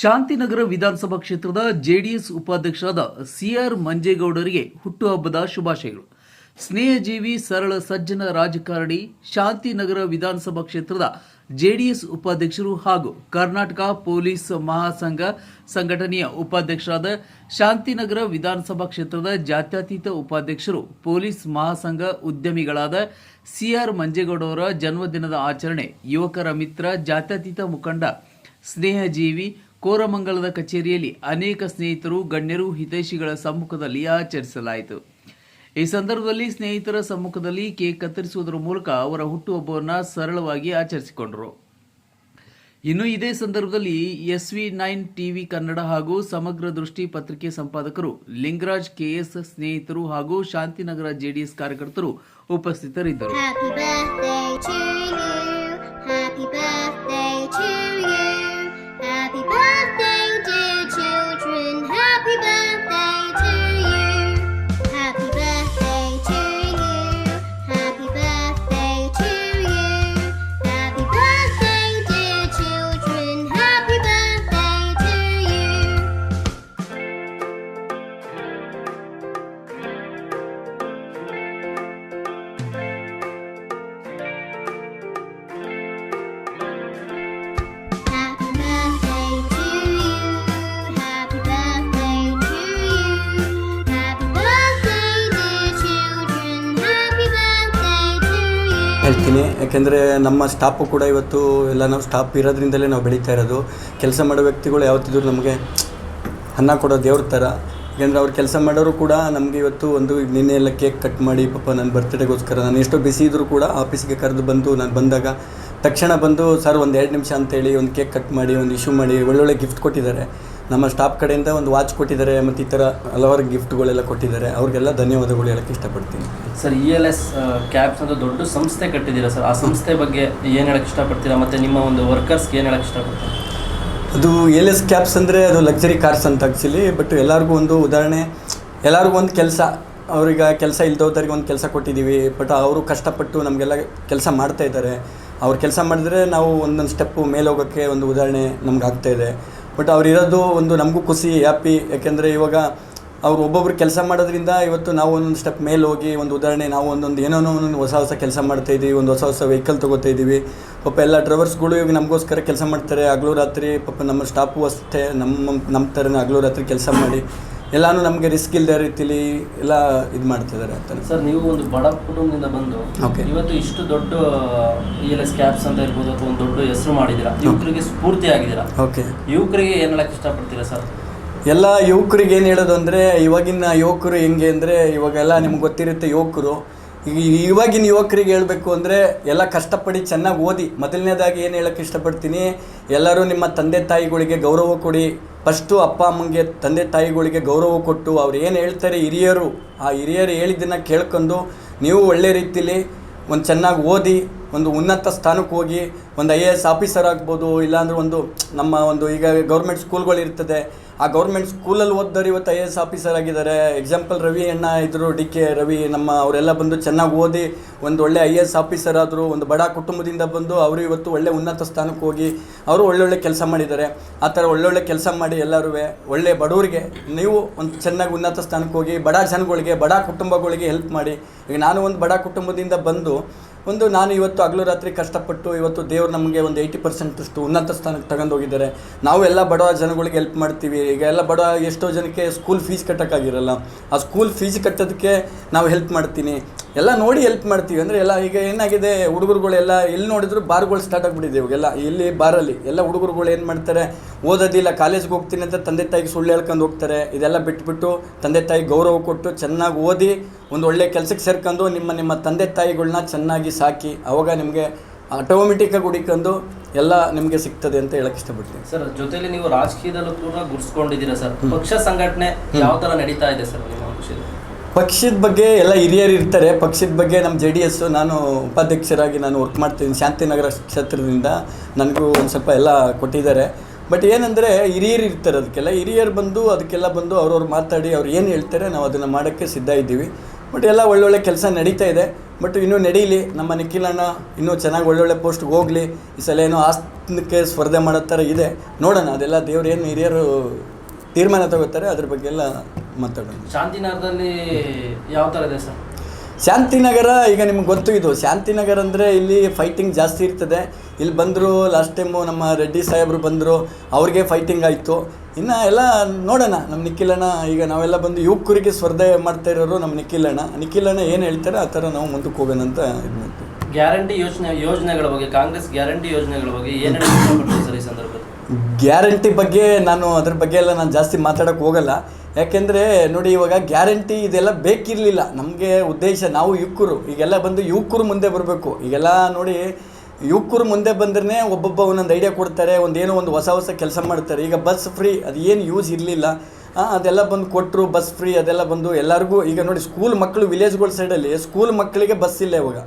ಶಾಂತಿನಗರ ವಿಧಾನಸಭಾ ಕ್ಷೇತ್ರದ ಜೆಡಿಎಸ್ ಉಪಾಧ್ಯಕ್ಷರಾದ ಸಿಆರ್ ಮಂಜೇಗೌಡರಿಗೆ ಹುಟ್ಟುಹಬ್ಬದ ಶುಭಾಶಯಗಳು. ಸ್ನೇಹಜೀವಿ, ಸರಳ, ಸಜ್ಜನ ರಾಜಕಾರಣಿ, ಶಾಂತಿನಗರ ವಿಧಾನಸಭಾ ಕ್ಷೇತ್ರದ ಜೆಡಿಎಸ್ ಉಪಾಧ್ಯಕ್ಷರು ಹಾಗೂ ಕರ್ನಾಟಕ ಪೊಲೀಸ್ ಮಹಾಸಂಘ ಸಂಘಟನೆಯ ಉಪಾಧ್ಯಕ್ಷರಾದ ಶಾಂತಿನಗರ ವಿಧಾನಸಭಾ ಕ್ಷೇತ್ರದ ಜಾತ್ಯತೀತ ಉಪಾಧ್ಯಕ್ಷರು, ಪೊಲೀಸ್ ಮಹಾಸಂಘ ಉದ್ಯಮಿಗಳಾದ ಸಿಆರ್ ಮಂಜೇಗೌಡ ಅವರ ಜನ್ಮದಿನದ ಆಚರಣೆ, ಯುವಕರ ಮಿತ್ರ, ಜಾತ್ಯತೀತ ಮುಖಂಡ, ಸ್ನೇಹಜೀವಿ ಕೋರಮಂಗಲದ ಕಚೇರಿಯಲ್ಲಿ ಅನೇಕ ಸ್ನೇಹಿತರು, ಗಣ್ಯರು, ಹಿತೈಷಿಗಳ ಸಮ್ಮುಖದಲ್ಲಿ ಆಚರಿಸಲಾಯಿತು. ಈ ಸಂದರ್ಭದಲ್ಲಿ ಸ್ನೇಹಿತರ ಸಮ್ಮುಖದಲ್ಲಿ ಕೇಕ್ ಕತ್ತರಿಸುವುದರ ಮೂಲಕ ಅವರ ಹುಟ್ಟುಹಬ್ಬವನ್ನು ಸರಳವಾಗಿ ಆಚರಿಸಿಕೊಂಡರು. ಇನ್ನು ಇದೇ ಸಂದರ್ಭದಲ್ಲಿ S V nine TV Kannada ಹಾಗೂ ಸಮಗ್ರ ದೃಷ್ಟಿ ಪತ್ರಿಕೆ ಸಂಪಾದಕರು ಲಿಂಗರಾಜ್ ಕೆಎಸ್ ಸ್ನೇಹಿತರು ಹಾಗೂ ಶಾಂತಿನಗರ ಜೆಡಿಎಸ್ ಕಾರ್ಯಕರ್ತರು ಉಪಸ್ಥಿತರಿದ್ದರು. ಹೇಳ್ತೀನಿ. ಯಾಕೆಂದರೆ ನಮ್ಮ ಸ್ಟಾಫು ಕೂಡ ಇವತ್ತು ಎಲ್ಲ ನಾವು ಸ್ಟಾಫ್ ಇರೋದ್ರಿಂದಲೇ ನಾವು ಬೆಳೀತಾ ಇರೋದು. ಕೆಲಸ ಮಾಡೋ ವ್ಯಕ್ತಿಗಳು ಯಾವತ್ತಿದ್ರು ನಮಗೆ ಅನ್ನ ಕೊಡೋ ದೇವ್ರ ಥರ. ಯಾಕೆಂದರೆ ಅವ್ರು ಕೆಲಸ ಮಾಡೋರು ಕೂಡ ನಮಗೆ ಇವತ್ತು ಒಂದು ನಿನ್ನೆ ಎಲ್ಲ ಕೇಕ್ ಕಟ್ ಮಾಡಿ, ಪಾಪ ನನ್ನ ಬರ್ತ್ಡೇಗೋಸ್ಕರ ನಾನು ಎಷ್ಟೋ ಬಿಸಿ ಇದ್ದರೂ ಕೂಡ ಆಫೀಸ್ಗೆ ಕರೆದು ಬಂದು ನಾನು ಬಂದಾಗ ತಕ್ಷಣ ಬಂದು, ಸರ್, ಒಂದು ಎರಡು ನಿಮಿಷ ಅಂತೇಳಿ ಒಂದು ಕೇಕ್ ಕಟ್ ಮಾಡಿ, ಒಂದು ಇಶ್ಯೂ ಮಾಡಿ, ಒಳ್ಳೊಳ್ಳೆ ಗಿಫ್ಟ್ ಕೊಟ್ಟಿದ್ದಾರೆ. ನಮ್ಮ ಸ್ಟಾಫ್ ಕಡೆಯಿಂದ ಒಂದು ವಾಚ್ ಕೊಟ್ಟಿದ್ದಾರೆ ಮತ್ತು ಈ ಥರ ಹಲವಾರು ಗಿಫ್ಟ್ಗಳೆಲ್ಲ ಕೊಟ್ಟಿದ್ದಾರೆ. ಅವ್ರಿಗೆಲ್ಲ ಧನ್ಯವಾದಗಳು ಹೇಳೋಕ್ಕೆ ಇಷ್ಟಪಡ್ತೀನಿ. Sir E L S cabs ಅಂತ ದೊಡ್ಡ ಸಂಸ್ಥೆ ಕಟ್ಟಿದ್ದೀರಾ ಸರ್? ಆ ಸಂಸ್ಥೆ ಬಗ್ಗೆ ಏನು ಹೇಳಕ್ಕೆ ಇಷ್ಟಪಡ್ತೀರಾ? ಮತ್ತು ನಿಮ್ಮ ಒಂದು ವರ್ಕರ್ಸ್ಗೆ ಏನು ಹೇಳಕ್ಕೆ ಇಷ್ಟಪಡ್ತೀರಾ? ಅದು ಎಲ್ ಎಸ್ ಕ್ಯಾಬ್ಸ್ ಅಂದರೆ ಅದು ಲಕ್ಸರಿ ಕಾರ್ಸ್ ಅಂತ ಆ್ಯಕ್ಚುಲಿ ಬಟ್ ಎಲ್ಲರಿಗೂ ಒಂದು ಉದಾಹರಣೆ ಎಲ್ಲರಿಗೂ ಒಂದು ಕೆಲಸ. ಅವ್ರಿಗೆ ಕೆಲಸ ಇಲ್ದೋದವ್ರಿಗೆ ಒಂದು ಕೆಲಸ ಕೊಟ್ಟಿದ್ದೀವಿ ಬಟ್ ಅವರು ಕಷ್ಟಪಟ್ಟು ನಮಗೆಲ್ಲ ಕೆಲಸ ಮಾಡ್ತಾ ಇದ್ದಾರೆ. ಅವ್ರು ಕೆಲಸ ಮಾಡಿದ್ರೆ ನಾವು ಒಂದೊಂದು ಸ್ಟೆಪ್ಪು ಮೇಲೆ ಹೋಗೋಕ್ಕೆ ಒಂದು ಉದಾಹರಣೆ ನಮ್ಗೆ ಆಗ್ತಾ ಇದೆ. ಬಟ್ ಅವರಿರೋದು ಒಂದು ನಮಗೂ ಖುಷಿ ಹ್ಯಾಪಿ ಯಾಕೆಂದರೆ ಇವಾಗ ಅವ್ರು ಒಬ್ಬೊಬ್ರು ಕೆಲಸ ಮಾಡೋದ್ರಿಂದ ಇವತ್ತು ನಾವು ಒಂದೊಂದು ಸ್ಟೆಪ್ ಮೇಲೆ ಹೋಗಿ ಒಂದು ಉದಾಹರಣೆ, ನಾವು ಒಂದೊಂದು ಏನೋ ಒಂದೊಂದು ಹೊಸ ಹೊಸ ಕೆಲಸ ಮಾಡ್ತಾ ಇದ್ದೀವಿ ಒಂದು ಹೊಸ ಹೊಸ ವೆಹಿಕಲ್ ತೊಗೋತಾ ಇದ್ದೀವಿ ಪಾಪ ಎಲ್ಲ ಡ್ರೈವರ್ಸ್ಗಳು ಇವಾಗ ನಮಗೋಸ್ಕರ ಕೆಲಸ ಮಾಡ್ತಾರೆ. ಹಗಲು ರಾತ್ರಿ ಪಾಪ ನಮ್ಮ ಸ್ಟಾಪು ಅಷ್ಟೇ, ನಮ್ಮ ನಮ್ಮ ಥರನೇ ಹಗಲು ರಾತ್ರಿ ಕೆಲಸ ಮಾಡಿ. ಎಲ್ಲಾನು ನಮಗೆ ರಿಸ್ಕ್ ಇಲ್ಲದೆ ರೀತಿಲಿ ಎಲ್ಲ ಇದು ಮಾಡ್ತಿದ್ದಾರೆ ಅಂತ ಸರ್ ನೀವು ಒಂದು ಬಡ ಕುಟುಂಬದಿಂದ ಬಂದು Okay. ಇವತ್ತು ಇಷ್ಟು ದೊಡ್ಡ ಇ ಎಲ್ ಎಸ್ ಕ್ಯಾಬ್ಸ್ ಅಂತ ಇರ್ಬೋದು ಅಥವಾ ಒಂದು ದೊಡ್ಡ ಹೆಸರು ಮಾಡಿದ್ದೀರಾ ಯುವಕರಿಗೆ ಸ್ಫೂರ್ತಿ ಆಗಿದ್ದೀರಾ? ಓಕೆ ಯುವಕರಿಗೆ ಏನು ಹೇಳಕ್ಕೆ ಇಷ್ಟಪಡ್ತೀರಾ ಸರ್? ಎಲ್ಲ ಯುವಕರಿಗೆ ಏನು ಹೇಳೋದು ಅಂದರೆ ಇವಾಗಿನ ಯುವಕರು ಹೆಂಗೆ ಅಂದರೆ ಇವಾಗೆಲ್ಲ ನಿಮ್ಗೆ ಗೊತ್ತಿರುತ್ತೆ ಯುವಕರು ಇವಾಗಿನ ಯುವಕರಿಗೆ ಹೇಳಬೇಕು ಅಂದರೆ ಎಲ್ಲ ಕಷ್ಟಪಡಿ ಚೆನ್ನಾಗಿ ಓದಿ. ಮೊದಲನೇದಾಗಿ ಏನು ಹೇಳೋಕ್ಕೆ ಇಷ್ಟಪಡ್ತೀನಿ? ಎಲ್ಲರೂ ನಿಮ್ಮ ತಂದೆ ತಾಯಿಗಳಿಗೆ ಗೌರವ ಕೊಡಿ. ಫಸ್ಟು ಅಪ್ಪ ಅಮ್ಮಂಗೆ, ತಂದೆ ತಾಯಿಗಳಿಗೆ ಗೌರವ ಕೊಟ್ಟು ಅವ್ರು ಏನು ಹೇಳ್ತಾರೆ ಹಿರಿಯರು, ಆ ಹಿರಿಯರು ಹೇಳಿದ್ದನ್ನು ಕೇಳ್ಕೊಂಡು ನೀವು ಒಳ್ಳೆ ರೀತಿಲಿ ಒಂದು ಚೆನ್ನಾಗಿ ಓದಿ, ಒಂದು ಉನ್ನತ ಸ್ಥಾನಕ್ಕೆ ಹೋಗಿ ಒಂದು ಐ ಎ ಎಸ್ ಆಫೀಸರ್ ಆಗ್ಬೋದು, ಇಲ್ಲಾಂದ್ರೆ ಒಂದು ನಮ್ಮ ಒಂದು ಈಗ ಗೌರ್ಮೆಂಟ್ ಸ್ಕೂಲ್ಗಳು ಇರ್ತದೆ. ಆ ಗೌರ್ಮೆಂಟ್ ಸ್ಕೂಲಲ್ಲಿ ಓದಿದವರು ಇವತ್ತು ಐ ಎ ಎಸ್ ಆಫೀಸರ್ ಆಗಿದ್ದಾರೆ. ಎಕ್ಸಾಂಪಲ್ ರವಿ ಅಣ್ಣ ಇದ್ದರು ಡಿ ಕೆ ರವಿ, ನಮ್ಮ ಅವರೆಲ್ಲ ಬಂದು ಚೆನ್ನಾಗಿ ಓದಿ, ಒಂದು ಒಳ್ಳೆ ಐ ಎ ಎಸ್ ಆಫೀಸರ್ ಆದರು, ಒಂದು ಬಡ ಕುಟುಂಬದಿಂದ ಬಂದು ಅವರು ಇವತ್ತು ಒಳ್ಳೆ ಉನ್ನತ ಸ್ಥಾನಕ್ಕೆ ಹೋಗಿ, ಅವರು ಒಳ್ಳೊಳ್ಳೆ ಕೆಲಸ ಮಾಡಿದ್ದಾರೆ. ಆ ಥರ ಒಳ್ಳೊಳ್ಳೆ ಕೆಲಸ ಮಾಡಿ ಎಲ್ಲರೂ ಒಳ್ಳೆ ಬಡವರಿಗೆ, ನೀವು ಒಂದು ಚೆನ್ನಾಗಿ ಉನ್ನತ ಸ್ಥಾನಕ್ಕೆ ಹೋಗಿ, ಬಡ ಜನಗಳಿಗೆ, ಬಡ ಕುಟುಂಬಗಳಿಗೆ ಹೆಲ್ಪ್ ಮಾಡಿ. ಈಗ ನಾನು ಒಂದು ಬಡ ಕುಟುಂಬದಿಂದ ಬಂದು, ಒಂದು ನಾನು ಇವತ್ತು ಹಗಲು ರಾತ್ರಿ ಕಷ್ಟಪಟ್ಟು, ಇವತ್ತು ದೇವ್ರು ನಮಗೆ ಒಂದು ಏಯ್ಟಿ ಪರ್ಸೆಂಟಷ್ಟು ಉನ್ನತ ಸ್ಥಾನಕ್ಕೆ ತಗೊಂಡು ಹೋಗಿದ್ದಾರೆ. ನಾವು ಎಲ್ಲ ಬಡ ಜನಗಳಿಗೆ ಹೆಲ್ಪ್ ಮಾಡ್ತೀವಿ. ಈಗ ಎಲ್ಲ ಬಡ ಎಷ್ಟೋ ಜನಕ್ಕೆ ಸ್ಕೂಲ್ ಫೀಸ್ ಕಟ್ಟೋಕ್ಕಾಗಿರಲ್ಲ. ಆ ಸ್ಕೂಲ್ ಫೀಸ್ ಕಟ್ಟೋದಕ್ಕೆ ನಾವು ಹೆಲ್ಪ್ ಮಾಡ್ತೀನಿ. ಎಲ್ಲ ನೋಡಿ ಹೆಲ್ಪ್ ಮಾಡ್ತೀವಿ. ಅಂದರೆ ಎಲ್ಲ ಈಗ ಏನಾಗಿದೆ, ಹುಡುಗರುಗಳೆಲ್ಲ ಎಲ್ಲಿ ನೋಡಿದ್ರು ಬಾರ್ಗಳು ಸ್ಟಾರ್ಟ್ ಆಗಿಬಿಟ್ಟಿದೆ ಇವಾಗೆಲ್ಲ. ಇಲ್ಲಿ ಬಾರಲ್ಲಿ ಎಲ್ಲ ಹುಡುಗರುಗಳು ಏನು ಮಾಡ್ತಾರೆ, ಓದೋದಿಲ್ಲ ಕಾಲೇಜ್ಗೆ ಹೋಗ್ತೀನಿ ಅಂತ ತಂದೆ ತಾಯಿಗೆ ಸುಳ್ಳು ಹೇಳ್ಕೊಂಡು ಹೋಗ್ತಾರೆ. ಇದೆಲ್ಲ ಬಿಟ್ಬಿಟ್ಟು ತಂದೆ ತಾಯಿ ಗೌರವ ಕೊಟ್ಟು ಚೆನ್ನಾಗಿ ಓದಿ ಒಂದು ಒಳ್ಳೆ ಕೆಲಸಕ್ಕೆ ಸೇರ್ಕೊಂಡು ನಿಮ್ಮ ನಿಮ್ಮ ತಂದೆ ತಾಯಿಗಳನ್ನ ಚೆನ್ನಾಗಿ ಸಾಕಿ. ಅವಾಗ ನಿಮಗೆ ಆಟೋಮೆಟಿಕ್ಕಾಗಿ ಹುಡುಕೊಂಡು ಎಲ್ಲ ನಿಮಗೆ ಸಿಗ್ತದೆ ಅಂತ ಹೇಳಕ್ಕೆ ಇಷ್ಟಪಡ್ತೀನಿ. ಸರ್ ಜೊತೆಲಿ ನೀವು ರಾಜಕೀಯದಲ್ಲೂ ಕೂಡ ಗುರ್ಸ್ಕೊಂಡಿದ್ದೀರಾ ಸರ್? ಪಕ್ಷ ಸಂಘಟನೆ ಯಾವ ಥರ ನಡೀತಾ ಇದೆ ಸರ್ ನಿಮ್ಮ ವಿಷಯದಲ್ಲಿ ಪಕ್ಷದ ಬಗ್ಗೆ ಎಲ್ಲ ಹಿರಿಯರು ಇರ್ತಾರೆ. ಪಕ್ಷದ ಬಗ್ಗೆ ನಮ್ಮ ಜೆ ಡಿ ಎಸ್ಸು ನಾನು ಉಪಾಧ್ಯಕ್ಷರಾಗಿ ನಾನು ವರ್ಕ್ ಮಾಡ್ತೀನಿ. ಶಾಂತಿನಗರ ಕ್ಷೇತ್ರದಿಂದ ನನಗೂ ಒಂದು ಸ್ವಲ್ಪ ಎಲ್ಲ ಕೊಟ್ಟಿದ್ದಾರೆ. ಬಟ್ ಏನಂದರೆ ಹಿರಿಯರು ಇರ್ತಾರೆ ಅದಕ್ಕೆಲ್ಲ. ಹಿರಿಯರು ಬಂದು ಅದಕ್ಕೆಲ್ಲ ಬಂದು ಅವ್ರವ್ರು ಮಾತಾಡಿ ಅವ್ರು ಏನು ಹೇಳ್ತಾರೆ ನಾವು ಅದನ್ನು ಮಾಡೋಕ್ಕೆ ಸಿದ್ಧ ಇದ್ದೀವಿ. ಬಟ್ ಎಲ್ಲ ಒಳ್ಳೊಳ್ಳೆ ಕೆಲಸ ನಡೀತಾ ಇದೆ. ಬಟ್ ಇನ್ನೂ ನಡೀಲಿ. ನಮ್ಮ ನಿಖಿಲಣ್ಣ ಇನ್ನೂ ಚೆನ್ನಾಗಿ ಒಳ್ಳೊಳ್ಳೆ ಪೋಸ್ಟ್ಗೆ ಹೋಗಲಿ. ಈ ಸಲ ಏನೋ ಆಸ್ತನಕ್ಕೆ ಸ್ಪರ್ಧೆ ಮಾಡೋ ಥರ ಇದೆ. ನೋಡೋಣ. ಅದೆಲ್ಲ ದೇವ್ರು ಏನು ಹಿರಿಯರು ತೀರ್ಮಾನ ತಗೋತಾರೆ, ಅದ್ರ ಬಗ್ಗೆ ಎಲ್ಲ ಮಾತಾಡೋಣ. ಶಾಂತಿನಗರದಲ್ಲಿ ಯಾವ ಥರ ಇದೆ ಸರ್? ಶಾಂತಿನಗರ, ಈಗ ನಿಮ್ಗೆ ಗೊತ್ತು ಇದು. ಶಾಂತಿನಗರ ಅಂದರೆ ಇಲ್ಲಿ ಫೈಟಿಂಗ್ ಜಾಸ್ತಿ ಇರ್ತದೆ. ಇಲ್ಲಿ ಬಂದರು ಲಾಸ್ಟ್ ಟೈಮು ನಮ್ಮ ರೆಡ್ಡಿ ಸಾಹೇಬರು ಬಂದರು, ಅವ್ರಿಗೆ ಫೈಟಿಂಗ್ ಆಯಿತು. ಇನ್ನು ಎಲ್ಲ ನೋಡೋಣ, ನಮ್ಮ ನಿಖಿಲಣ್ಣ, ಈಗ ನಾವೆಲ್ಲ ಬಂದು ಯುವಕರಿಗೆ ಸ್ಪರ್ಧೆ ಮಾಡ್ತಾ ಇರೋರು ನಮ್ಮ ನಿಖಿಲಣ್ಣ. ನಿಖಿಲಣ್ಣ ಏನು ಹೇಳ್ತಾರೆ, ಆ ಥರ ನಾವು ಮುಂದಕ್ಕೆ ಹೋಗೋಣ ಅಂತ ಇದು ಗ್ಯಾರಂಟಿ ಯೋಜನೆ, ಯೋಜನೆಗಳ ಬಗ್ಗೆ, ಕಾಂಗ್ರೆಸ್ ಗ್ಯಾರಂಟಿ ಯೋಜನೆಗಳ ಬಗ್ಗೆ ಏನು ಸರ್ ಈ ಸಂದರ್ಭದಲ್ಲಿ? ಗ್ಯಾರಂಟಿ ಬಗ್ಗೆ ನಾನು ಅದ್ರ ಬಗ್ಗೆ ಎಲ್ಲ ನಾನು ಜಾಸ್ತಿ ಮಾತಾಡೋಕ್ಕೆ ಹೋಗಲ್ಲ. ಯಾಕೆಂದರೆ ನೋಡಿ ಇವಾಗ ಗ್ಯಾರಂಟಿ ಇದೆಲ್ಲ ಬೇಕಿರಲಿಲ್ಲ. ನಮಗೆ ಉದ್ದೇಶ ನಾವು ಯುವಕರು, ಈಗೆಲ್ಲ ಬಂದು ಯುವಕರು ಮುಂದೆ ಬರಬೇಕು. ಈಗೆಲ್ಲ ನೋಡಿ ಯುವಕರು ಮುಂದೆ ಬಂದ್ರೆ ಒಬ್ಬೊಬ್ಬ ಒಂದೊಂದು ಐಡಿಯಾ ಕೊಡ್ತಾರೆ, ಒಂದು ಏನೋ ಒಂದು ಹೊಸ ಹೊಸ ಕೆಲಸ ಮಾಡ್ತಾರೆ. ಈಗ ಬಸ್ ಫ್ರೀ ಅದು ಏನು ಯೂಸ್ ಇರಲಿಲ್ಲ. ಅದೆಲ್ಲ ಬಂದು ಕೊಟ್ಟರು ಬಸ್ ಫ್ರೀ ಅದೆಲ್ಲ ಬಂದು ಎಲ್ಲರಿಗೂ ಈಗ ನೋಡಿ ಸ್ಕೂಲ್ ಮಕ್ಕಳು ವಿಲೇಜ್ಗಳ ಸೈಡಲ್ಲಿ ಸ್ಕೂಲ್ ಮಕ್ಕಳಿಗೆ ಬಸ್ ಇಲ್ಲ ಇವಾಗ.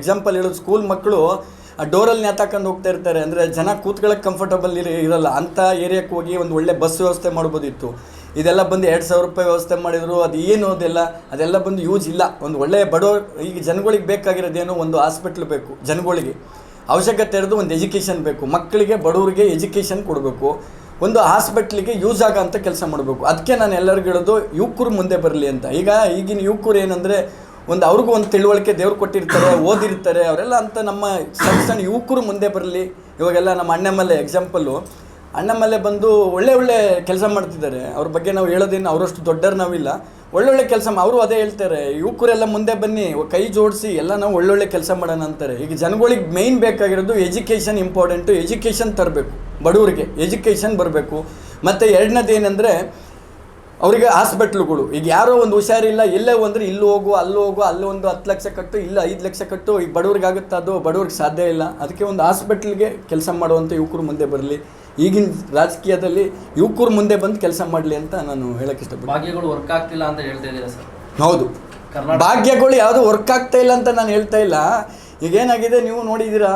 ಎಕ್ಸಾಂಪಲ್ ಹೇಳೋದು ಸ್ಕೂಲ್ ಮಕ್ಕಳು ಆ ಡೋರಲ್ಲಿ ನೇತಾಕೊಂಡು ಹೋಗ್ತಾ ಇರ್ತಾರೆ. ಅಂದರೆ ಜನ ಕೂತ್ಕೊಳ್ಳೋಕೆ ಕಂಫರ್ಟಬಲ್ ಇರ ಇರಲ್ಲ. ಅಂಥ ಏರಿಯಾಕ್ಕೆ ಹೋಗಿ ಒಂದು ಒಳ್ಳೆ ಬಸ್ ವ್ಯವಸ್ಥೆ ಮಾಡ್ಬೋದಿತ್ತು. ಇದೆಲ್ಲ ಬಂದು ಎರಡು ಸಾವಿರ ರೂಪಾಯಿ ವ್ಯವಸ್ಥೆ ಮಾಡಿದರು. ಅದು ಏನು ಅದೆಲ್ಲ. ಅದೆಲ್ಲ ಬಂದು ಯೂಸ್ ಇಲ್ಲ. ಒಂದು ಒಳ್ಳೆಯ ಬಡವ ಈಗ ಜನಗಳಿಗೆ ಬೇಕಾಗಿರೋದೇನು ಒಂದು ಹಾಸ್ಪಿಟ್ಲ್ ಬೇಕು. ಜನಗಳಿಗೆ. ಅವಶ್ಯಕತೆ ಇರೋದು ಒಂದು ಎಜುಕೇಷನ್ ಬೇಕು. ಮಕ್ಕಳಿಗೆ, ಬಡವರಿಗೆ ಎಜುಕೇಷನ್ ಕೊಡಬೇಕು. ಒಂದು ಹಾಸ್ಪಿಟ್ಲಿಗೆ ಯೂಸ್ ಆಗೋ ಅಂತ ಕೆಲಸ ಮಾಡಬೇಕು. ಅದಕ್ಕೆ ನಾನು ಎಲ್ಲರಿಗೂ ಹೇಳೋದು, ಯುವಕರು ಮುಂದೆ ಬರಲಿ ಅಂತ. ಈಗ ಈಗಿನ ಯುವಕರು ಏನಂದರೆ ಒಂದು ಅವ್ರಿಗೂ ಒಂದು ತಿಳುವಳಿಕೆ ದೇವ್ರು ಕೊಟ್ಟಿರ್ತಾರೆ, ಓದಿರ್ತಾರೆ, ಅವರೆಲ್ಲ ಅಂತ ನಮ್ಮ ಸಣ್ಣ ಸಣ್ಣ ಯುವಕರು ಮುಂದೆ ಬರಲಿ. ಇವಾಗೆಲ್ಲ ನಮ್ಮ ಅಣ್ಣಮ್ಮಲ್ಲೆ ಎಕ್ಸಾಂಪಲ್ಲು ಅಣ್ಣಮ್ಮಲ್ಲೇ ಬಂದು ಒಳ್ಳೆ ಒಳ್ಳೆ ಕೆಲಸ ಮಾಡ್ತಿದ್ದಾರೆ. ಅವ್ರ ಬಗ್ಗೆ ನಾವು ಹೇಳೋದೇನು ಅವರಷ್ಟು ದೊಡ್ಡರು ನಾವಿಲ್ಲ. ಒಳ್ಳೊಳ್ಳೆ ಕೆಲಸ ಅವರು ಅದೇ ಹೇಳ್ತಾರೆ, ಯುವಕರೆಲ್ಲ ಮುಂದೆ ಬನ್ನಿ ಕೈ ಜೋಡಿಸಿ, ಎಲ್ಲ ನಾವು ಒಳ್ಳೊಳ್ಳೆ ಕೆಲಸ ಮಾಡೋಣ ಅಂತಾರೆ. ಈಗ ಜನಗಳಿಗೆ ಮೇಯ್ನ್ ಬೇಕಾಗಿರೋದು ಎಜುಕೇಷನ್ ಇಂಪಾರ್ಟೆಂಟು ಎಜುಕೇಷನ್ ತರಬೇಕು, ಬಡವರಿಗೆ ಎಜುಕೇಷನ್ ಬರಬೇಕು. ಮತ್ತು ಎರಡನೇದು ಏನಂದರೆ ಅವರಿಗೆ ಹಾಸ್ಪಿಟ್ಲುಗಳು ಈಗ ಯಾರೋ ಒಂದು ಹುಷಾರಿಲ್ಲ ಎಲ್ಲೇ ಅಂದರೆ ಇಲ್ಲಿ ಹೋಗು ಅಲ್ಲಿ ಹೋಗು ಅಲ್ಲಿ ಒಂದು ಹತ್ತು ಲಕ್ಷ ಕಟ್ಟು ಇಲ್ಲ ಐದು ಲಕ್ಷ ಕಟ್ಟು ಈಗ ಬಡವ್ರಿಗೆ ಆಗುತ್ತೆ ಅದು? ಬಡವ್ರಿಗೆ ಸಾಧ್ಯ ಇಲ್ಲ. ಅದಕ್ಕೆ ಒಂದು ಹಾಸ್ಪಿಟ್ಲಿಗೆ ಕೆಲಸ ಮಾಡುವಂಥ ಯುವಕರು ಮುಂದೆ ಬರಲಿ. ಈಗಿನ ರಾಜಕೀಯದಲ್ಲಿ ಯುವಕರು ಮುಂದೆ ಬಂದು ಕೆಲಸ ಮಾಡಲಿ ಅಂತ ನಾನು ಹೇಳಕ್ಕೆ ಇಷ್ಟಪಡ್ತೀನಿ. ಭಾಗ್ಯಗಳು ವರ್ಕ್ ಆಗ್ತಿಲ್ಲ ಅಂತ ಹೇಳ್ತಾ ಇದ್ದೀರಾ ಸರ್? ಹೌದು. ಭಾಗ್ಯಗಳು ಯಾವುದು ವರ್ಕ್ ಆಗ್ತಾ ಇಲ್ಲ ಅಂತ ನಾನು ಹೇಳ್ತಾ ಇಲ್ಲ. ಈಗ ಏನಾಗಿದೆ ನೀವು ನೋಡಿದ್ದೀರಾ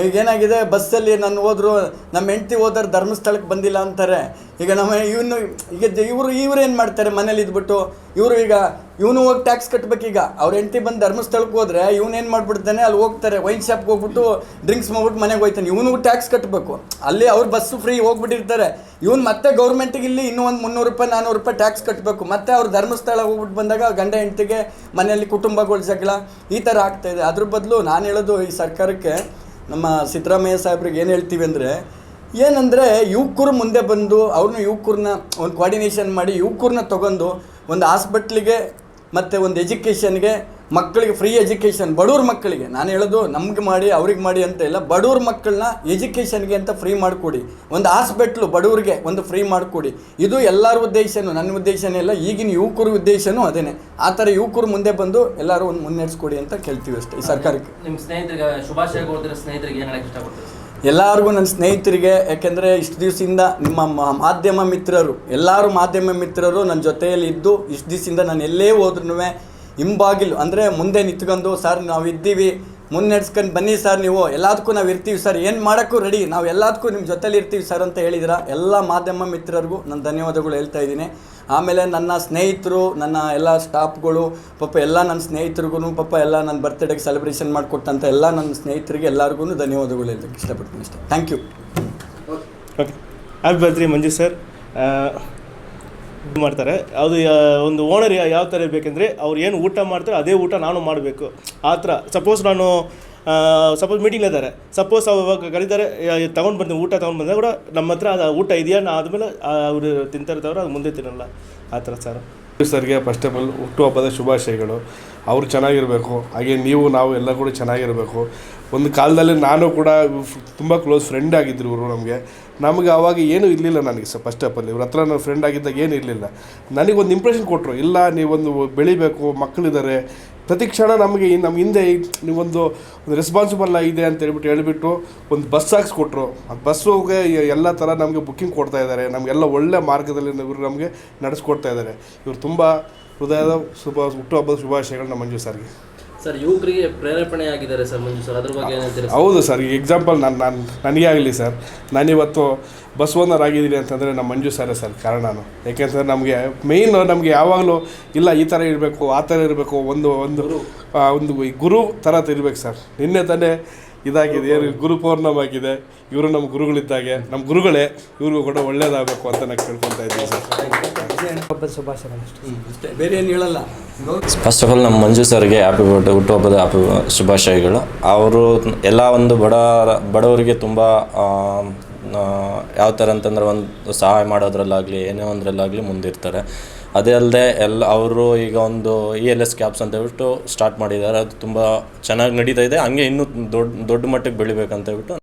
ಈಗ ಏನಾಗಿದೆ ಬಸ್ಸಲ್ಲಿ ನಾನು ಹೋದ್ರು, ನಮ್ಮ ಹೆಂಡತಿ ಹೋದ್ರೆ ಧರ್ಮಸ್ಥಳಕ್ಕೆ ಬಂದಿಲ್ಲ ಅಂತಾರೆ. ಈಗ ನಮ್ಮ ಇವನು, ಈಗ ಇವರು, ಇವ್ರು ಏನು ಮಾಡ್ತಾರೆ, ಮನೇಲಿ ಇದ್ಬಿಟ್ಟು? ಇವರು ಈಗ, ಇವನು ಹೋಗಿ ಟ್ಯಾಕ್ಸ್ ಕಟ್ಟಬೇಕೀಗ ಅವ್ರ ಹೆಂಡ್ತಿ ಬಂದು ಧರ್ಮಸ್ಥಳಕ್ಕೆ ಹೋದ್ರೆ ಇವನೇನು ಮಾಡ್ಬಿಡ್ತಾನೆ, ಅಲ್ಲಿ ಹೋಗ್ತಾರೆ. ವೈನ್ ಶಾಪ್ಗೆ ಹೋಗ್ಬಿಟ್ಟು ಡ್ರಿಂಕ್ಸ್ ಮಾಡ್ಬಿಟ್ಟು ಮನೆಗೆ ಹೋಗ್ತಾನೆ ಇವನು ಟ್ಯಾಕ್ಸ್ ಕಟ್ಟಬೇಕು ಅಲ್ಲಿ ಅವ್ರು ಬಸ್ಸು ಫ್ರೀ ಹೋಗ್ಬಿಟ್ಟಿರ್ತಾರೆ. ಇವನು ಮತ್ತೆ ಗೌರ್ಮೆಂಟಿಗೆ ಇಲ್ಲಿ ಇನ್ನೂ ಒಂದು ಮುನ್ನೂರು ರೂಪಾಯಿ ನಾನ್ನೂರು ರೂಪಾಯಿ ಟ್ಯಾಕ್ಸ್ ಕಟ್ಟಬೇಕು ಮತ್ತೆ ಅವ್ರು ಧರ್ಮಸ್ಥಳ ಹೋಗ್ಬಿಟ್ಟು ಬಂದಾಗ ಗಂಡ ಹೆಂಡತಿಗೆ ಮನೆಯಲ್ಲಿ ಕುಟುಂಬಗಳು ಜಗಳ ಈ ಥರ ಆಗ್ತಾಯಿದೆ ಅದ್ರ ಬದಲು ನಾನು ಹೇಳೋದು ಈ ಸರ್ಕಾರಕ್ಕೆ ನಮ್ಮ ಸಿದ್ದರಾಮಯ್ಯ ಸಾಹೇಬ್ರಿಗೆ ಏನು ಹೇಳ್ತೀವಿ ಅಂದರೆ, ಏನಂದರೆ ಯುವಕರು ಮುಂದೆ ಬಂದು ಅವ್ರನ್ನ ಯುವಕರನ್ನ ಒಂದು ಕೋಆರ್ಡಿನೇಷನ್ ಮಾಡಿ ಯುವಕರನ್ನ ತಗೊಂಡು ಒಂದು ಹಾಸ್ಪಿಟ್ಲಿಗೆ ಮತ್ತು ಒಂದು ಎಜುಕೇಷನ್ಗೆ ಮಕ್ಕಳಿಗೆ ಫ್ರೀ ಎಜುಕೇಷನ್ ಬಡವ್ರ ಮಕ್ಕಳಿಗೆ. ನಾನು ಹೇಳೋದು ನಮ್ಗೆ ಮಾಡಿ ಅವ್ರಿಗೆ ಮಾಡಿ ಅಂತ ಇಲ್ಲ ಬಡವ್ರ ಮಕ್ಕಳನ್ನ ಎಜುಕೇಷನ್ಗೆ ಅಂತ ಫ್ರೀ ಮಾಡಿಕೊಡಿ. ಒಂದು ಹಾಸ್ಪಿಟ್ಲು ಬಡವ್ರಿಗೆ ಒಂದು ಫ್ರೀ ಮಾಡಿಕೊಡಿ. ಇದು ಎಲ್ಲರ ಉದ್ದೇಶನೂ ನನ್ನ ಉದ್ದೇಶನೇ ಇಲ್ಲ ಈಗಿನ ಯುವಕರ ಉದ್ದೇಶನೂ ಅದೇನೆ. ಆ ಥರ ಯುವಕರು ಮುಂದೆ ಬಂದು ಎಲ್ಲರೂ ಒಂದು ಮುನ್ನಡೆಸ್ಕೊಡಿ ಅಂತ ಕೇಳ್ತೀವಿ ಅಷ್ಟೇ ಈ ಸರ್ಕಾರಕ್ಕೆ. ನಿಮ್ಮ ಸ್ನೇಹಿತರಿಗೆ ಶುಭಾಶಯ ಸ್ನೇಹಿತರಿಗೆ ಏನು ಎಲ್ಲರಿಗೂ ನನ್ನ ಸ್ನೇಹಿತರಿಗೆ ಯಾಕೆಂದರೆ ಇಷ್ಟು ದಿವಸದಿಂದ ನಿಮ್ಮ ಮಾಧ್ಯಮ ಮಿತ್ರರು ಎಲ್ಲರೂ ಮಾಧ್ಯಮ ಮಿತ್ರರು ನನ್ನ ಜೊತೆಯಲ್ಲಿ ಇದ್ದು ಇಷ್ಟು ದಿವಸದಿಂದ ನಾನು ಎಲ್ಲೇ ಹೋದ್ರೂ ಹಿಂಬಾಗಿಲು, ಅಂದರೆ ಮುಂದೆ ನಿಂತ್ಕೊಂಡು, ಸರ್, ನಾವು ಇದ್ದೀವಿ. ಮುನ್ನಡೆಸ್ಕೊಂಡು ಬನ್ನಿ ಸರ್ ನೀವು. ಎಲ್ಲದಕ್ಕೂ ನಾವು ಇರ್ತೀವಿ ಸರ್. ಏನು ಮಾಡೋಕ್ಕೂ ರೆಡಿ ನಾವು ಎಲ್ಲದಕ್ಕೂ ನಿಮ್ಮ ಜೊತೇಲಿ ಇರ್ತೀವಿ ಸರ್ ಅಂತ ಹೇಳಿದಿರ. ಎಲ್ಲ ಮಾಧ್ಯಮ ಮಿತ್ರರಿಗೂ ನಾನು ಧನ್ಯವಾದಗಳು ಹೇಳ್ತಾ ಇದ್ದೀನಿ. ಆಮೇಲೆ ನನ್ನ ಸ್ನೇಹಿತರು, ನನ್ನ ಎಲ್ಲ ಸ್ಟಾಫ್ಗಳು, ಪಾಪ ಎಲ್ಲ ನನ್ನ ಸ್ನೇಹಿತರಿಗೂ ಪಾಪ ಎಲ್ಲ ನನ್ನ ಬರ್ತ್ಡೇಗೆ ಸೆಲೆಬ್ರೇಷನ್ ಮಾಡಿಕೊಟ್ಟಂಥ ಎಲ್ಲ ನನ್ನ ಸ್ನೇಹಿತರಿಗೆ ಎಲ್ಲರಿಗೂ ಧನ್ಯವಾದಗಳು ಹೇಳಕ್ಕೆ ಇಷ್ಟಪಡ್ತೀನಿ ಅಷ್ಟೇ. Thank you okay happy birthday Manju sir ಮಾಡ್ತಾರೆ. ಅದು ಒಂದು ಓನರ್ ಯಾವ ಥರ ಇರಬೇಕೆಂದ್ರೆ ಅವ್ರು ಏನು ಊಟ ಮಾಡ್ತಾರೆ ಅದೇ ಊಟ ನಾನು ಮಾಡಬೇಕು. ಆ ಥರ. ಸಪೋಸ್ ನಾನು ಸಪೋಸ್ ಮೀಟಿಂಗ್ ಇದ್ದಾರೆ. ಸಪೋಸ್ ಅವಾಗ ಕರೀತಾರೆ ತೊಗೊಂಡು ಬಂದೆ, ಊಟ ತೊಗೊಂಡು ಬಂದಾಗ ಕೂಡ ನಮ್ಮ ಹತ್ರ ಅದು ಊಟ ಇದೆಯಾ ನಾ ಆದಮೇಲೆ ಅವರು ತಿಂತಾರ್ದವ್ರು ಅದು ಮುಂದೆ ತಿನ್ನಲ್ಲ. ಆ ಥರ ಸರ್. ಸರ್ಗೆ ಫಸ್ಟ್ ಆಫ್ ಆಲ್ ಹುಟ್ಟುಹಬ್ಬದ ಶುಭಾಶಯಗಳು. ಅವರು ಚೆನ್ನಾಗಿರಬೇಕು. ಹಾಗೆ ನೀವು, ನಾವು ಎಲ್ಲ ಕೂಡ ಚೆನ್ನಾಗಿರಬೇಕು. ಒಂದು ಕಾಲದಲ್ಲಿ ನಾನು ಕೂಡ ತುಂಬ ಕ್ಲೋಸ್ ಫ್ರೆಂಡ್ ಆಗಿದ್ದರು ಇವರು ನಮಗೆ. ನಮಗೆ ಅವಾಗ ಏನೂ ಇರಲಿಲ್ಲ ನನಗೆ ಸರ್ ಫಸ್ಟ್ ಆಫ್ ಆಲ್ ಇವ್ರ ಹತ್ರ ನಾನು ಫ್ರೆಂಡ್ ಆಗಿದ್ದಾಗ ಏನೂ ಇರಲಿಲ್ಲ. ನನಗೊಂದು ಇಂಪ್ರೆಷನ್ ಕೊಟ್ಟರು ಇಲ್ಲ, ನೀವೊಂದು ಬೆಳಿಬೇಕು ಮಕ್ಕಳಿದ್ದಾರೆ ಪ್ರತಿ ಕ್ಷಣ ನಮಗೆ ನಮ್ಮ ಹಿಂದೆ ನೀವೊಂದು ಒಂದು ರೆಸ್ಪಾನ್ಸಿಬಲ್ ಇದೆ ಅಂತ ಹೇಳ್ಬಿಟ್ಟು ಹೇಳಿಬಿಟ್ಟು ಒಂದು ಬಸ್ ಹಾಕ್ಸ್ಕೊಟ್ರು. ಆ ಬಸ್ಸುಗೆ ಎಲ್ಲ ಥರ ನಮಗೆ ಬುಕ್ಕಿಂಗ್ ಕೊಡ್ತಾ ಇದ್ದಾರೆ ನಮಗೆಲ್ಲ ಒಳ್ಳೆ ಮಾರ್ಗದಲ್ಲಿ ಇವರು ನಮಗೆ ನಡೆಸ್ಕೊಡ್ತಾ ಇದ್ದಾರೆ ಇವರು ತುಂಬ ಹೃದಯದ ಶುಭ ಹುಟ್ಟುಹಬ್ಬದ ಶುಭಾಶಯಗಳನ್ನ ಮಂಜು ಸರ್ಗೆ. ಸರ್ ಯುವಕರಿಗೆ ಪ್ರೇರೇಪಣೆ ಆಗಿದ್ದಾರೆ ಸರ್ ಮಂಜು ಸರ್. ಅದ್ರ ಬಗ್ಗೆ ಏನಂತೀರಾ ಹೌದು ಸರ್ ಈಗ ಎಕ್ಸಾಂಪಲ್ ನಾನು ನಾನು ನನಗೆ ಆಗಲಿ ಸರ್. ನಾನಿವತ್ತು ಬಸ್ ಓನರ್ ಆಗಿದ್ದೀನಿ ಅಂತಂದರೆ ನಮ್ಮ ಮಂಜು ಸರ್ ಸರ್ ಕಾರಣನು. ಯಾಕೆಂತಂದ್ರೆ ನಮಗೆ ಮೇಯ್ನ್ ನಮಗೆ ಯಾವಾಗಲೂ ಇಲ್ಲ ಈ ಥರ ಇರಬೇಕು ಆ ಥರ ಇರಬೇಕು ಒಂದು ಒಂದು ಒಂದು ಈ ಗುರು ಥರ ಇರಬೇಕು ಸರ್. ನಿನ್ನೆ ತಾನೇ ಇದಾಗಿದೆ. ಏನು ಗುರು ಪೂರ್ಣಮ್ ಆಗಿದೆ. ಇವರು ನಮ್ಮ ಗುರುಗಳಿದ್ದಾಗೆ ನಮ್ಮ ಗುರುಗಳೇ ಇವ್ರಿಗೂ ಕೂಡ ಒಳ್ಳೇದಾಗಬೇಕು ಅಂತ ನಾನು ಕೇಳ್ಕೊತಾ ಇದ್ದೀನಿ ಸರ್. ಬೇರೆ ಏನು ಹೇಳಲ್ಲ. ಫಸ್ಟ್ ಆಫ್ ಆಲ್ ನಮ್ಮ ಮಂಜು ಸರ್ಗೆ ಹ್ಯಾಪಿ ಬರ್ಡೇ ಹುಟ್ಟುಹಬ್ಬದ ಹ್ಯಾಪಿ ಶುಭಾಶಯಗಳು. ಅವರು ಎಲ್ಲ ಒಂದು ಬಡ ಬಡವರಿಗೆ ತುಂಬ ಯಾವ ಥರ ಅಂತಂದ್ರೆ ಒಂದು ಸಹಾಯ ಮಾಡೋದ್ರಲ್ಲಾಗಲಿ ಏನೇ ಒಂದರಲ್ಲಾಗಲಿ ಮುಂದಿರ್ತಾರೆ. ಅದೇ ಅಲ್ಲದೆ ಎಲ್ಲ ಅವರು ಈಗ ಒಂದು ಇ ಎಲ್ ಎಸ್ ಕ್ಯಾಬ್ಸ್ ಅಂತ ಹೇಳ್ಬಿಟ್ಟು ಸ್ಟಾರ್ಟ್ ಮಾಡಿದ್ದಾರೆ. ಅದು ತುಂಬ ಚೆನ್ನಾಗಿ ನಡೀತಾ ಇದೆ. ಹಂಗೆ ಇನ್ನೂ ದೊಡ್ಡ ದೊಡ್ಡ ಮಟ್ಟಕ್ಕೆ ಬೆಳಿಬೇಕಂತ ಹೇಳ್ಬಿಟ್ಟು